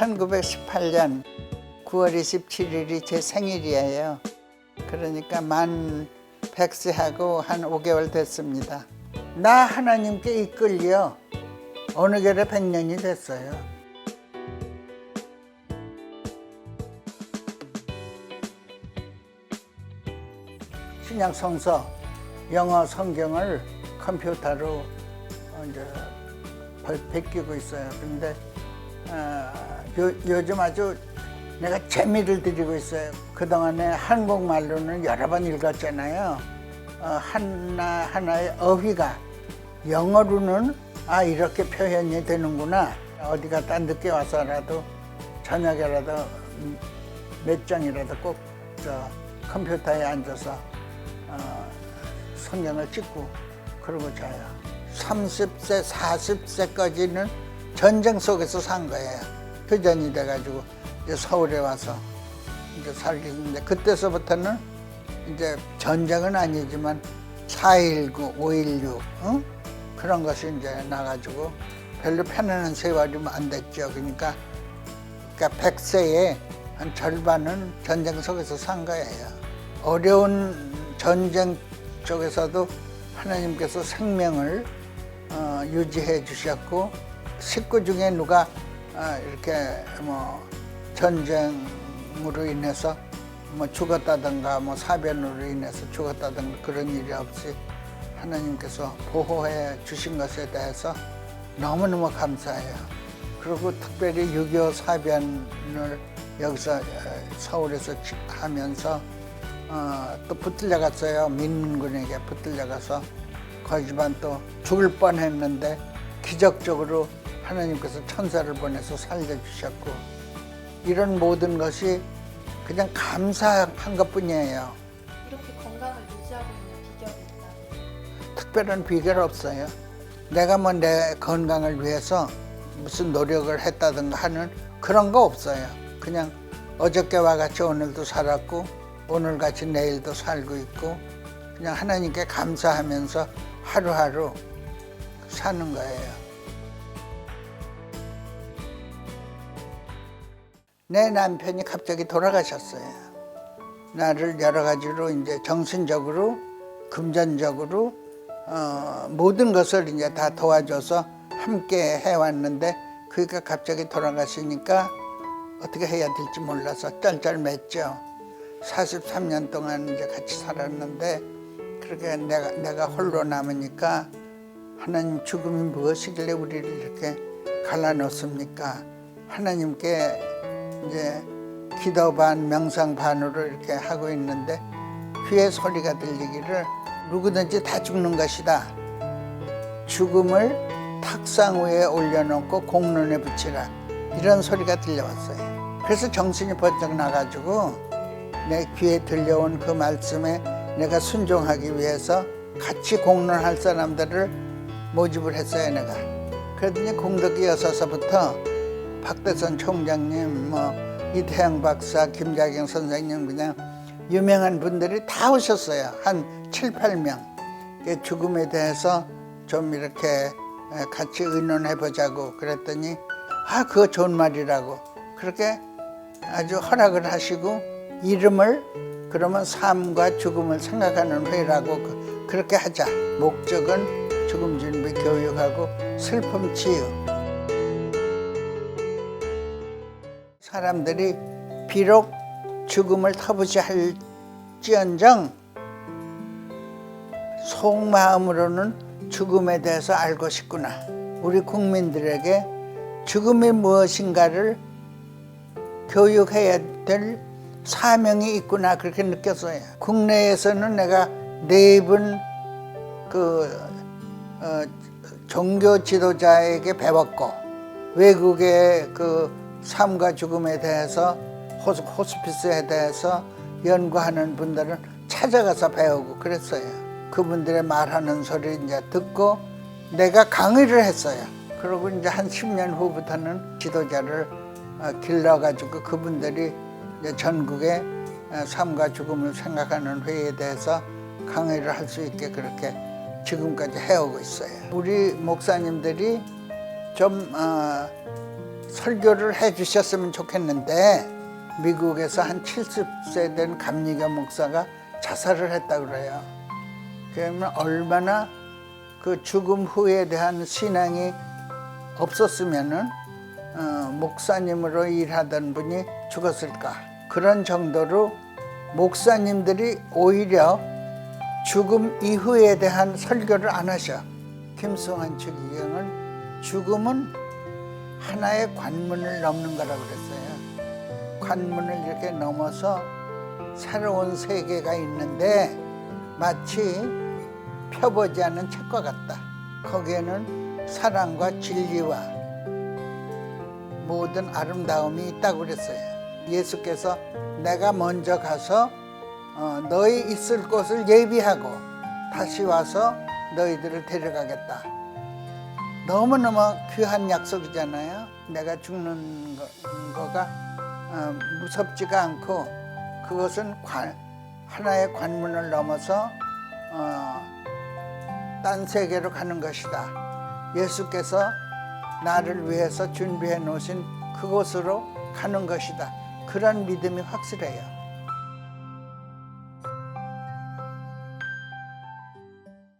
1918년 9월 27일이 제 생일이에요. 그러니까 만 100세하고 한 5개월 됐습니다. 나 하나님께 이끌려 어느 결에 100년이 됐어요. 신약 성서 영어 성경을 컴퓨터로 어, 이제 배- 베끼고 있어요. 근데 어, 요, 요즘 아주 내가 재미를 드리고 있어요. 그동안에 한국말로는 여러 번 읽었잖아요. 어, 하나, 하나의 어휘가 영어로는 아, 이렇게 표현이 되는구나. 어디 갔다 늦게 와서라도 저녁에라도 음, 몇 장이라도 꼭 저 컴퓨터에 앉아서 어, 성경을 찍고 그러고 자요. 30세, 40세까지는 전쟁 속에서 산 거예요. 휴전이 돼가지고 이제 서울에 와서 이제 살게 됐는데 그때서부터는 이제 전쟁은 아니지만 4.19, 5.16 응? 그런 것이 이제 나가지고 별로 편안한 세월이 안 됐죠. 그러니까 그러니까 100세의 한 절반은 전쟁 속에서 산 거예요. 어려운 전쟁 쪽에서도 하나님께서 생명을 어, 유지해 주셨고 식구 중에 누가 어, 이렇게 뭐 전쟁으로 인해서 뭐 죽었다든가 뭐 사변으로 인해서 죽었다든가 그런 일이 없이 하나님께서 보호해 주신 것에 대해서 너무너무 감사해요. 그리고 특별히 6.25 사변을 여기서 어, 서울에서 지- 하면서 어, 또 붙들려 갔어요. 민군에게 붙들려 가서 거기만 또 죽을 뻔했는데 기적적으로 하나님께서 천사를 보내서 살려주셨고 이런 모든 것이 그냥 감사한 것뿐이에요. 이렇게 건강을 유지하고 있는 비결이 있나요? 특별한 비결 없어요. 내가 뭐 내 건강을 위해서 무슨 노력을 했다든가 하는 그런 거 없어요. 그냥 어저께와 같이 오늘도 살았고 오늘 같이 내일도 살고 있고 그냥 하나님께 감사하면서 하루하루 사는 거예요. 내 남편이 갑자기 돌아가셨어요. 나를 여러 가지로 이제 정신적으로, 금전적으로 어, 모든 것을 이제 다 도와줘서 함께 해왔는데 그가 갑자기 돌아가시니까 어떻게 해야 될지 몰라서 쩔쩔맸죠. 43년 동안 이제 같이 살았는데 그렇게 내가 내가 홀로 남으니까 하나님 죽음이 무엇이길래 우리를 이렇게 갈라놓습니까? 하나님께 이제 기도 반 명상 반으로 이렇게 하고 있는데 귀에 소리가 들리기를 누구든지 다 죽는 것이다. 죽음을 탁상 위에 올려놓고 공론에 붙이라. 이런 소리가 들려왔어요. 그래서 정신이 번쩍 나가지고 내 귀에 들려온 그 말씀에 내가 순종하기 위해서 같이 공론할 사람들을 모집을 했어요, 내가. 그러더니 공덕이 여서서부터 박대선 총장님, 뭐 이태양 박사, 김자경 선생님 그냥 유명한 분들이 다 오셨어요. 한 7, 8명. 그 죽음에 대해서 좀 이렇게 같이 의논해 보자고 그랬더니 아, 그거 좋은 말이라고. 그렇게 아주 허락을 하시고 이름을 그러면 삶과 죽음을 생각하는 회라고 그- 그렇게 하자. 목적은 죽음 준비 교육하고 슬픔 치유. 사람들이 비록 죽음을 터부지 할지언정 속마음으로는 죽음에 대해서 알고 싶구나. 우리 국민들에게 죽음이 무엇인가를 교육해야 될 사명이 있구나 그렇게 느꼈어요. 국내에서는 내가 네분그 어, 종교 지도자에게 배웠고 외국의 그 삶과 죽음에 대해서 호스, 호스피스에 대해서 연구하는 분들은 찾아가서 배우고 그랬어요. 그분들의 말하는 소리 이제 듣고 내가 강의를 했어요. 그러고 이제 한 10년 후부터는 지도자를 어, 길러가지고 그분들이 전국의 어, 삶과 죽음을 생각하는 회의에 대해서 강의를 할 수 있게 그렇게 지금까지 해오고 있어요. 우리 목사님들이 좀 어, 설교를 해 주셨으면 좋겠는데 미국에서 한 70세 된 감리교 목사가 자살을 했다 그래요. 그러면 얼마나 그 죽음 후에 대한 신앙이 없었으면은 어, 목사님으로 일하던 분이 죽었을까 그런 정도로 목사님들이 오히려 죽음 이후에 대한 설교를 안 하셔. 김승환 추기경은 죽음은 하나의 관문을 넘는 거라고 그랬어요. 관문을 이렇게 넘어서 새로운 세계가 있는데 마치 펴보지 않은 책과 같다. 거기에는 사랑과 진리와 모든 아름다움이 있다고 그랬어요. 예수께서 내가 먼저 가서 어, 너희 있을 곳을 예비하고 다시 와서 너희들을 데려가겠다. 너무너무 귀한 약속이잖아요. 내가 죽는 거, 거가 어, 무섭지가 않고 그것은 관, 하나의 관문을 넘어서 어, 딴 세계로 가는 것이다. 예수께서 나를 위해서 준비해 놓으신 그곳으로 가는 것이다. 그런 믿음이 확실해요.